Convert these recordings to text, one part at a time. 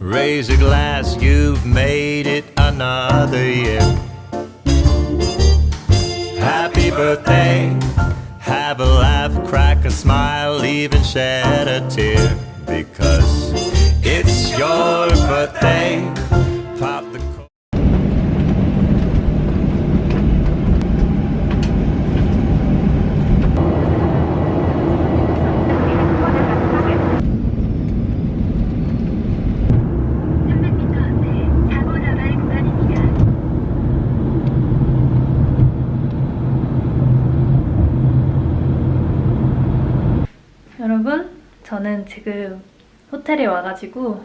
Raise a glass, you've made it another year. Happy birthday, have a laugh, crack a smile, even shed a tear. Because it's your birthday. 저는 지금 호텔에 와가지고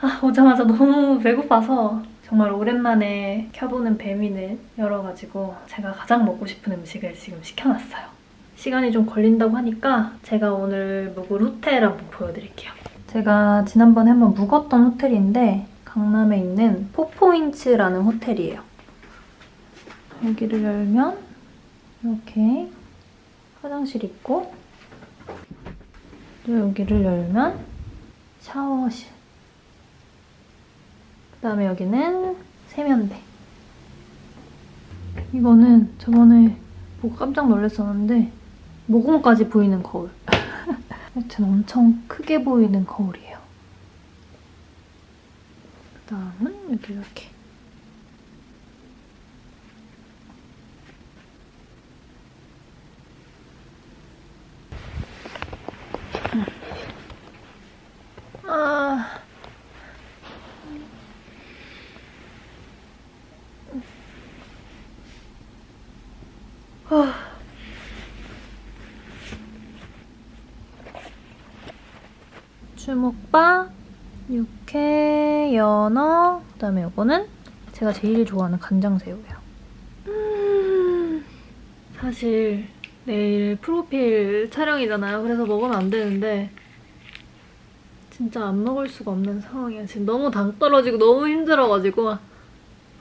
아, 오자마자 너무 배고파서 정말 오랜만에 켜보는 배민을 열어가지고 제가 가장 먹고 싶은 음식을 지금 시켜놨어요. 시간이 좀 걸린다고 하니까 제가 오늘 묵을 호텔 한번 보여드릴게요. 제가 지난번에 한번 묵었던 호텔인데 강남에 있는 포포인츠라는 호텔이에요. 여기를 열면 이렇게 화장실 있고 또 여기를 열면 샤워실. 그 다음에 여기는 세면대. 이거는 저번에 보고 깜짝 놀랐었는데 모공까지 보이는 거울. 하여튼 엄청 크게 보이는 거울이에요. 그 다음은 여기 이렇게. 아. 주먹밥, 육회, 연어, 그다음에 요거는 제가 제일 좋아하는 간장새우예요. 음, 사실 내일 프로필 촬영이잖아요. 그래서 먹으면 안 되는데 진짜 안 먹을 수가 없는 상황이야. 지금 너무 당 떨어지고 너무 힘들어가지고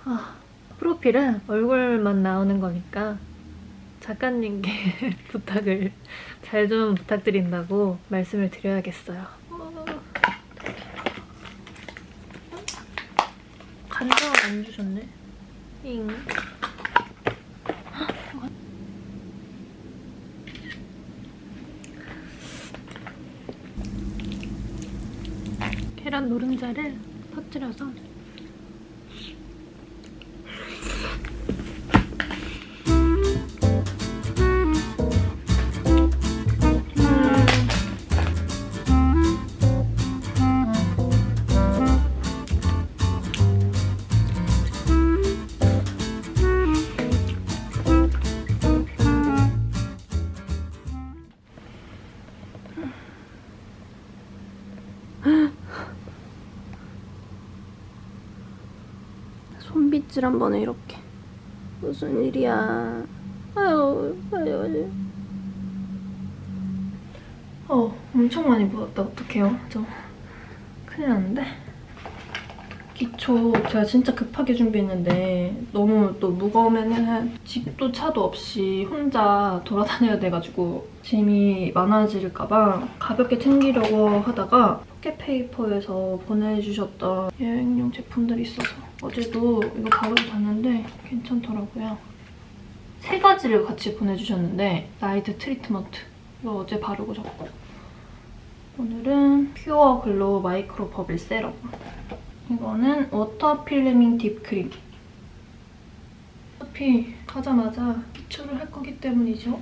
아, 프로필은 얼굴만 나오는 거니까 작가님께 부탁을 잘 좀 부탁드린다고 말씀을 드려야겠어요. 어. 간장을 안 주셨네. 잉. 계란 노른자를 터뜨려서 손빗질 한 번에 이렇게. 무슨 일이야. 아유 아유 아유. 어 엄청 많이 묻었다. 어떡해요? 저 큰일 났는데? 기초 제가 진짜 급하게 준비했는데 너무 또 무거우면은 집도 차도 없이 혼자 돌아다녀야 돼가지고 짐이 많아질까봐 가볍게 챙기려고 하다가 포켓페이퍼에서 보내주셨던 여행용 제품들이 있어서 어제도 이거 바르고 잤는데 괜찮더라고요. 세 가지를 같이 보내주셨는데 나이트 트리트먼트 이거 어제 바르고 잤고 오늘은 퓨어 글로우 마이크로 버블 세럼 이거는 워터 필레밍 딥크림 어차피 가자마자 기초를 할 거기 때문이죠.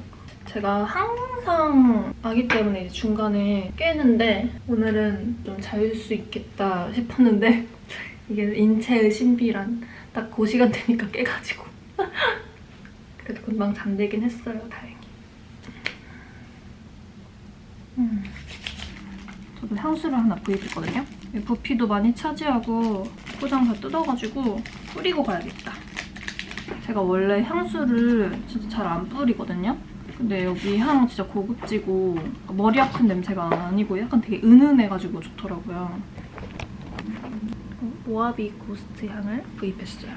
제가 항상 아기 때문에 중간에 깨는데 오늘은 좀잘수 있겠다 싶었는데 이게 인체의 신비란 딱 그 시간 되니까 깨가지고. 그래도 금방 잠들긴 했어요 다행히. 음. 저도 향수를 하나 구입했거든요. 이 부피도 많이 차지하고 포장 다 뜯어가지고 뿌리고 가야겠다. 제가 원래 향수를 진짜 잘 안 뿌리거든요 근데 여기 향 진짜 고급지고 머리 아픈 냄새가 아니고 약간 되게 은은해가지고 좋더라고요. 모아비 고스트 향을 구입했어요.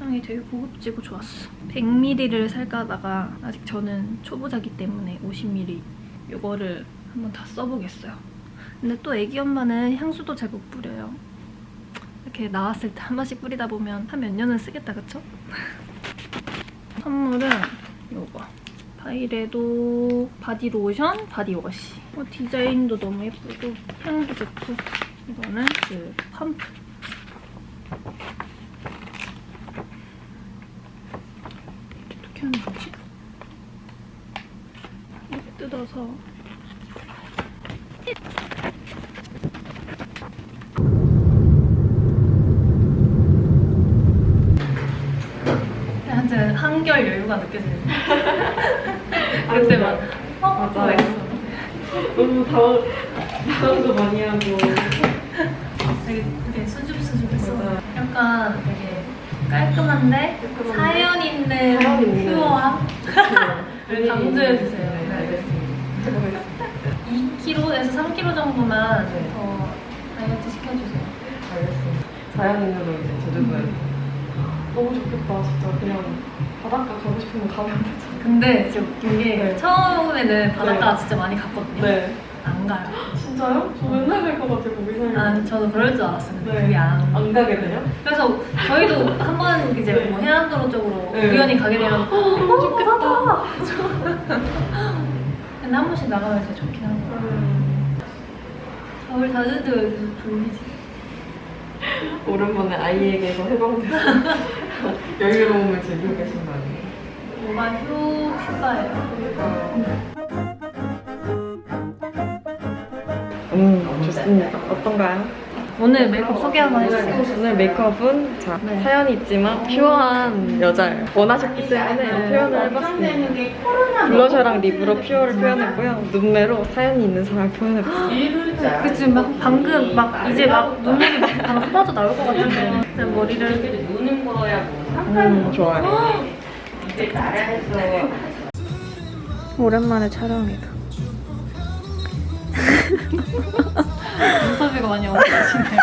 향이 되게 고급지고 좋았어. 100ml를 살까 하다가 아직 저는 초보자기 때문에 50ml 이거를 한번 다 써보겠어요. 근데 또 애기 엄마는 향수도 잘 못 뿌려요. 이렇게 나왔을 때 한 번씩 뿌리다 보면 한 몇 년은 쓰겠다, 그쵸? 선물은 요거. 바이레도 바디 로션, 바디 워시. 어, 디자인도 너무 예쁘고 향도 좋고 이거는 그 펌프. 어떻게 하는 거지? 이렇게 뜯어서 현재 한결 여유가 느껴지는 그때 막 어? 맞아요. 너무 당황, 당황도 많이 하고. 되게, 되게 수줍수줍했어. 약간 되게 깔끔한데 깔끔한데 사연 있는 사연 있는. 퓨어함? 네, 강조해주세요. 네, 네. 알겠습니다. 해보겠습니다. 2kg에서 3kg 정도만 네. 더 다이어트 시켜주세요 알겠습니다. 자연인으로 이제 제주도에. 너무 좋겠다, 진짜. 그냥 바닷가 가고 싶으면 가면 되잖아. 근데 진짜 웃긴 게 네. 처음에는 바닷가 네. 진짜 많이 갔거든요 네. 안 가요 진짜요? 저 맨날 갈 것 같아요, 거기 살면. 아, 저도 그럴 줄 알았어요 근데 네. 그게 안 안 가게 되냐? 그래서 저희도 한 번 이제 네. 뭐 해안도로 쪽으로 네. 우연히 가게 되면 너무 좋겠다. 근데 한 번씩 나가면 진짜 좋긴 한 거예요 음. 겨울 왜 계속 졸리지? 오랜만에 아이에게서 해방돼서 여유로움을 즐기고 계신 거 아니에요? 뭐가 휴, 휴가예요 음, 좋습니다. 어떤가요? 오늘 메이크업 소개 한번 해주세요 오늘 메이크업은 자, 네. 사연이 있지만 퓨어한 여자예요. 원하셨기 때문에 표현을 해봤습니다. 블러셔랑 립으로 퓨어를 표현했고요. 눈매로 사연이 있는 사람을 표현해봤습니다. 그 지금 막 방금 막 이제 막 눈물이 막 쏟아져 나올 것 같은데 머리를 음, 좋아요. 오랜만에 촬영이다. 인터뷰가 많이 어려우시네요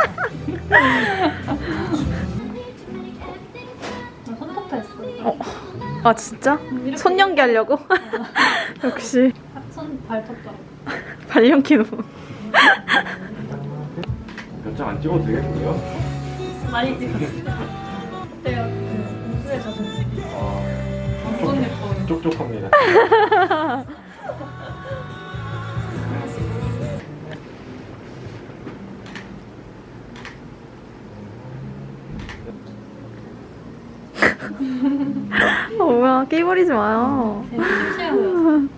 손톱 했어. 아 진짜? 손 연기하려고? 역시. 손 발톱도 발연기 너무. 몇장 안 찍어도 되겠고요. 많이 찍었어요. 그때요 그 예뻐요 촉촉합니다. 어, 뭐야. 끼 버리지 마요. 되게 심심해 보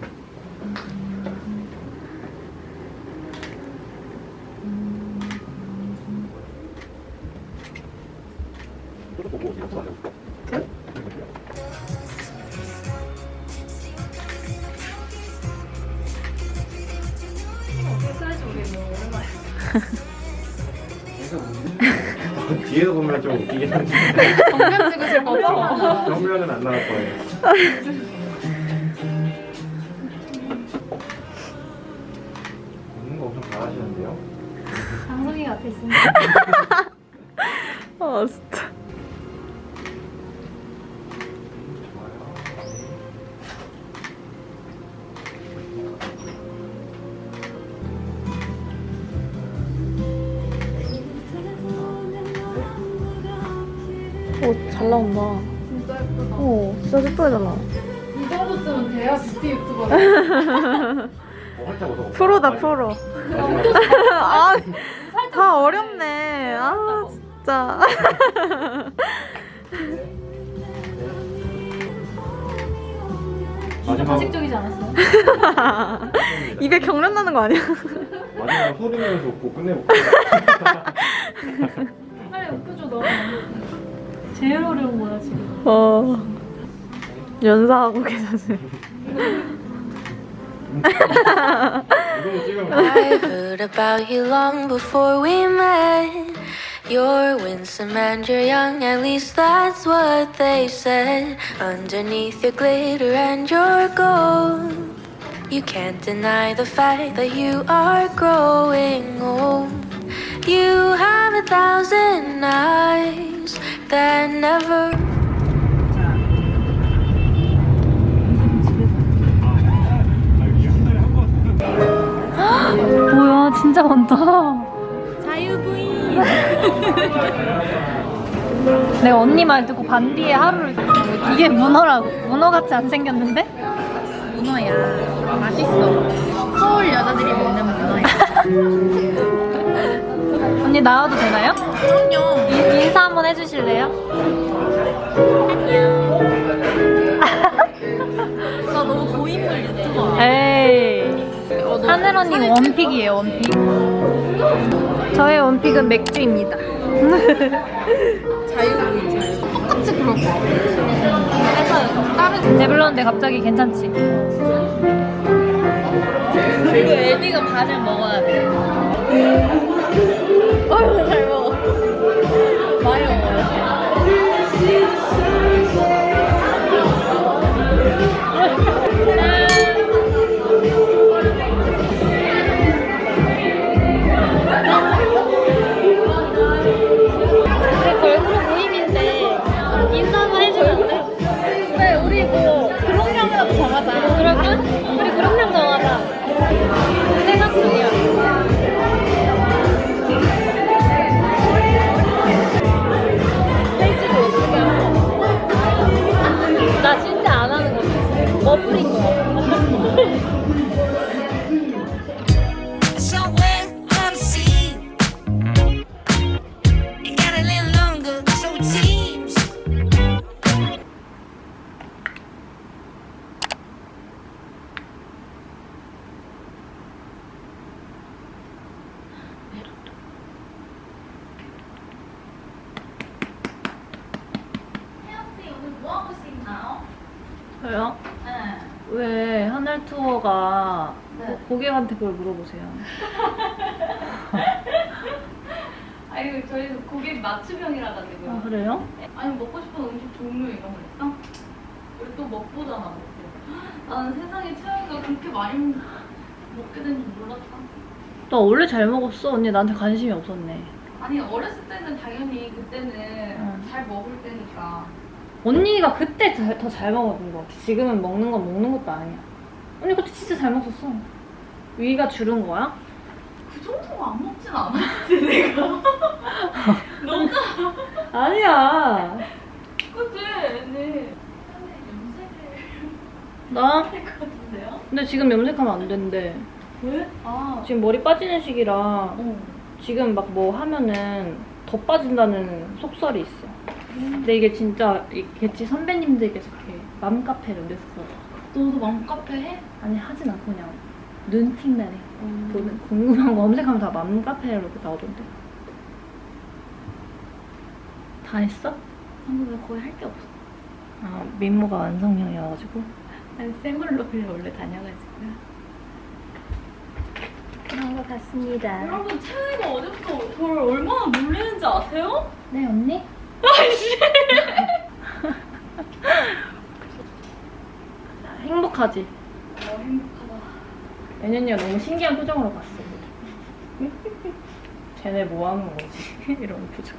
뒤에서 보면 좀 웃기긴 한데 정면 찍으실 거죠? 정면은 안 나올 거예요. 웃는 거 엄청 잘하시는데요. 방송이가 앞에 있습니다 오잘 나온다. 진짜 예쁘다. 어 진짜 예쁘잖아. 이 정도쯤은 돼야 뷰티 활짝 웃어. 프로다 프로. 아, 다 어렵네. 아 진짜. 마지막. 가식적이지 않았어요? 입에 경련 나는 거 아니야? 마지막 소리 내면서 웃고 끝내볼게요. 빨리 웃겨줘 너 제일 어려운 거야 지금 어 연사하고 계셨네 이거 찍으면 I heard about you long before we met. You're winsome and you're young, at least that's what they said. Underneath your glitter and your gold, you can't deny the fact that you are growing old. You have a thousand eyes that never 진짜 많다. 자유부인. 내가 언니 말 듣고 반디에 하루를 이게 문어라고 문어 같이 안 생겼는데? 문어야. 맛있어. 서울 여자들이 먹는 문어야. 언니 나와도 되나요? 그럼요. 인- 인사 한번 해주실래요? 나 너무 고인물 유튜버. 에이 하늘 언니 원픽이에요 원픽. 저의 원픽은 맥주입니다. 자유부인 자유. 똑같이 그럴 거 같아. 배불렀는데 갑자기 괜찮지? 그리고 애니가 반을 먹어야 돼. 어휴, 잘 먹어. 많이 먹어요. 고- 고객한테 그걸 물어보세요. 아니 저희도 고객 맞춤형이라 가지고요. 아, 그래요? 아니 먹고 싶은 음식 종류 이런 거 있어? 우리 또 먹보잖아 먹보. 나는 세상에 채영이가 그렇게 많이 먹게 된 줄 몰랐다. 나 원래 잘 먹었어. 언니 나한테 관심이 없었네. 아니 어렸을 때는 당연히 그때는 응. 잘 먹을 때니까. 언니가 그때 더 잘 먹었던 것 같아. 지금은 먹는 건 먹는 것도 아니야. 언니 그때 진짜 잘 먹었어. 위가 주른 거야? 그 정도가 안 먹진 않았지 내가. 너가 아니야. 그치? 네. 염색을 나? 할것 같은데요? 근데 지금 염색하면 안 된대. 왜? 아. 지금 머리 빠지는 시기라 어. 지금 막 뭐 하면은 더 빠진다는 속설이 있어. 근데 이게 진짜 이겠지 선배님들께서 그렇게 맘카페를 데서 너도 맘카페 해? 아니 하진 않고 그냥 눈팅만 해. 보는 궁금한 거 검색하면 다 맘카페로 이렇게 나오던데. 다 했어? 한국에 거의 할 게 없어. 아 민모가 완성형이어가지고 아니 생얼로 그냥 원래 다녀가지고요. 그런 것 같습니다. 여러분 채영이가 어제부터 저를 얼마나 놀리는지 아세요? 네 언니? 행복하지? 연연이가 너무 신기한 표정으로 봤어. 쟤네 뭐 하는 거지? 이런 표정.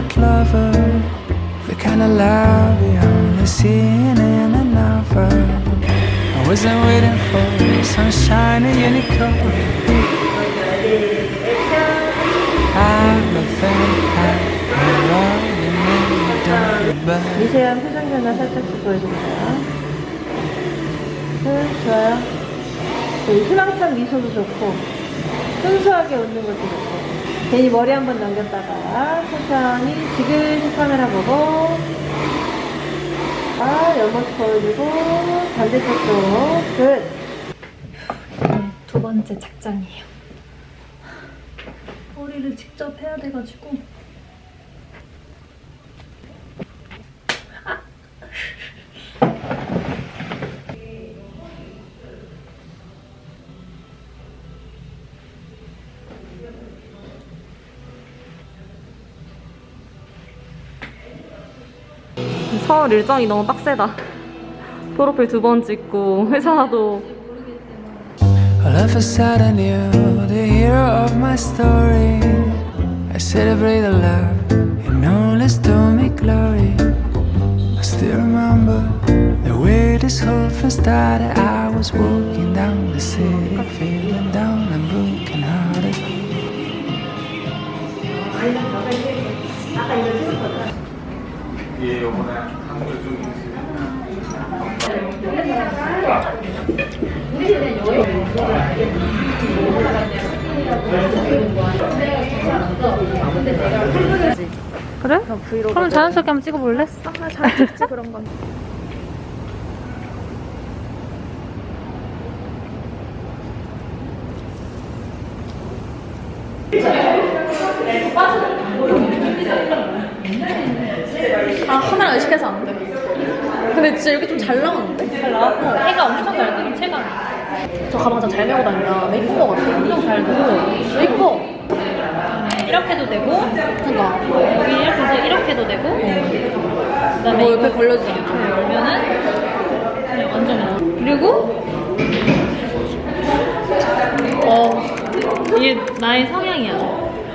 Perfect lover. The kind of love you only seen in a novel. I wasn't waiting for sunshine and unicorn. I'm nothing I love you but 미세한 표정 변화 살짝 보여주세요. 네, 좋아요. 네, 희망찬 미소도 좋고, 순수하게 웃는 것도 좋고, 괜히 머리 한번 넘겼다가, 천천히 지그시 카메라 보고, 아, 옆모습 보여주고, 반대쪽도, 끝. 두 번째 착장이에요. 머리를 직접 해야 돼가지고. 서울 일정이 너무 빡세다. 프로필 두 번 찍고 회사도 All of a sudden you're the hero of my story. I celebrate the love and only to me glory. I still remember the way this whole thing started. I was walking down the city, feeling down and broken hearted. 예, 요번에 그래? 그럼 자연스럽게 한번 찍어볼래? 아 하나 의식해서 안 돼. 근데 진짜 이렇게 좀잘 나오는데? 잘 나왔고 해가 엄청 잘 뜨는 체감. 저 가방 진짜 잘 메고 다닌다. 나 이쁜 거 같아. 엄청 잘 되고 이뻐. 이렇게도 되고, 그러니까 여기 이렇게 해서 이렇게도 되고, 그다음에 뭐 이거 옆에 걸려주지 이렇게 열면은 그냥 완전 뭐. 그리고 어 이게 나의 성향이야.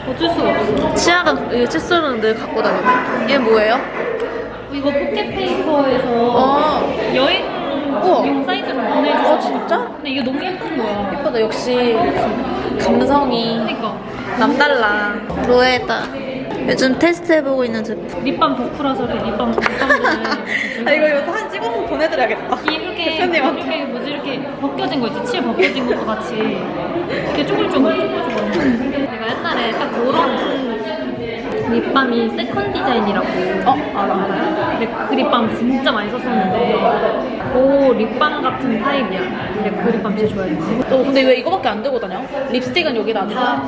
어쩔 수가 없어. 치아가 이 칫솔은 늘 갖고 다니네. 얘 뭐예요? 이거 포켓페이퍼에서 어. 여행용 사이즈로 보내주셨어. 어, 진짜? 근데 이게 너무 예쁜 거야. 예쁘다. 역시 감성이 그러니까 남달라. 로에다. 요즘 테스트 해보고 있는 제품. 립밤 덕후라서 이렇게 립밤 립밤들은 아 이거 이거 사진 찍어서 보내드려야겠다. 이렇게 대표님한테. 이렇게 뭐지 이렇게 벗겨진 거 있지 칠 벗겨진 것과 같이 이렇게 쪼글쪼글 쪼글쪼글 내가 옛날에 딱 그런 립밤이 세컨 디자인이라고 어 알아 알아요? 근데 그 립밤 진짜 많이 썼었는데 그 립밤 같은 타입이야 근데 그 립밤 진짜 좋아해 너 근데 왜 이거밖에 안 들고 다녀? 립스틱은 여기다 놔. 다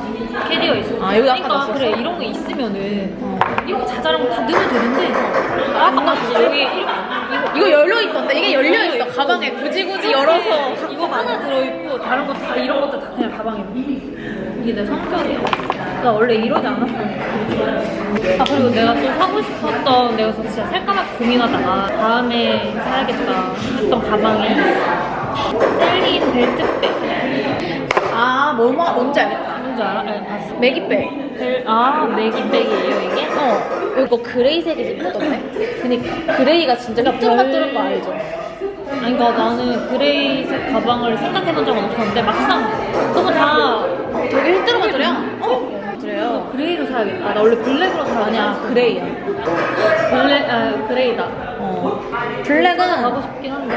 캐리어 있어 아, 여기 아까 그러니까 놨었어? 그래 이런 거 있으면은 이렇게 자잘한 거 다 넣으면 되는데 아까 맞지 여기 이거 열려 있던데 이게 열려 있어. 가방에 굳이 굳이 열어서. 이거 하나 들어있고 다른 거 다 이런 것들 다 그냥 가방에 넣어. 이게 내 성격이야. 나 원래 이러지 않았었는데. 아 그리고 내가 또 사고 싶었던 내가 진짜 살까 말까 고민하다가 다음에 사야겠다 했던 가방이 셀린 벨트백. 아 뭐뭐 뭔지 알겠다. 뭔지 알아? 아니, 봤어. 매기백. 벨, 아 매기백이에요 이게? 어. 이거 그레이색이 예쁘던데? 그니까. 그레이가 진짜 휘뚜루마뚜른 거 알죠? 아니 그러니까 나는 그레이색 가방을 생각해본 적은 없었는데 막상 너무 다 되게 휘뚜루마뚜려? 어. 그레이로 사야겠다. 나 원래 블랙으로 사야 아니야 그레이야. 블랙, 아, 그레이다. 어. 블랙은 가고 싶긴 한데.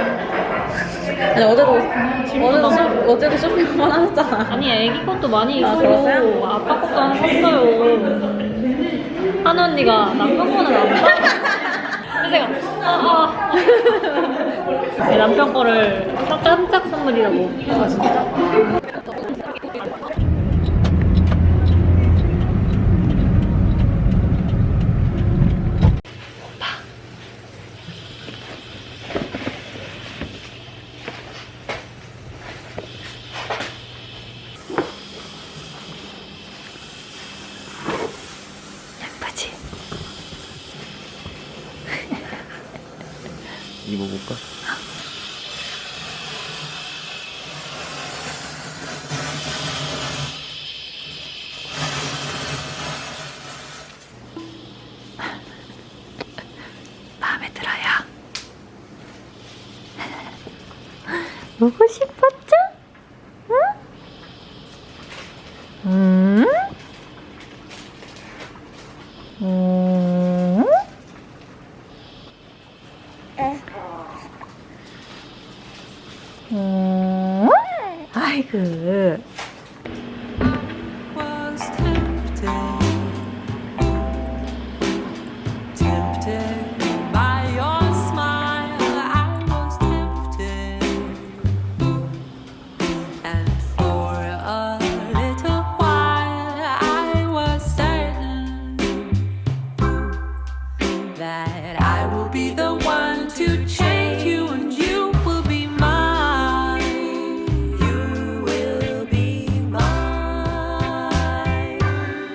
아니 어제도 어제도. 쇼, 어제도 쇼핑 한번 하셨잖아. 아니, 애기 것도 많이 아, 있고, 그러세요? 아빠 것도 하나 샀어요. 한 언니가 남편 거는 안 사. 그래서 제가, 아, 아. 내 남편 거를 깜짝 선물이라고. 아, 진짜? 입어볼까? 음. 아이고.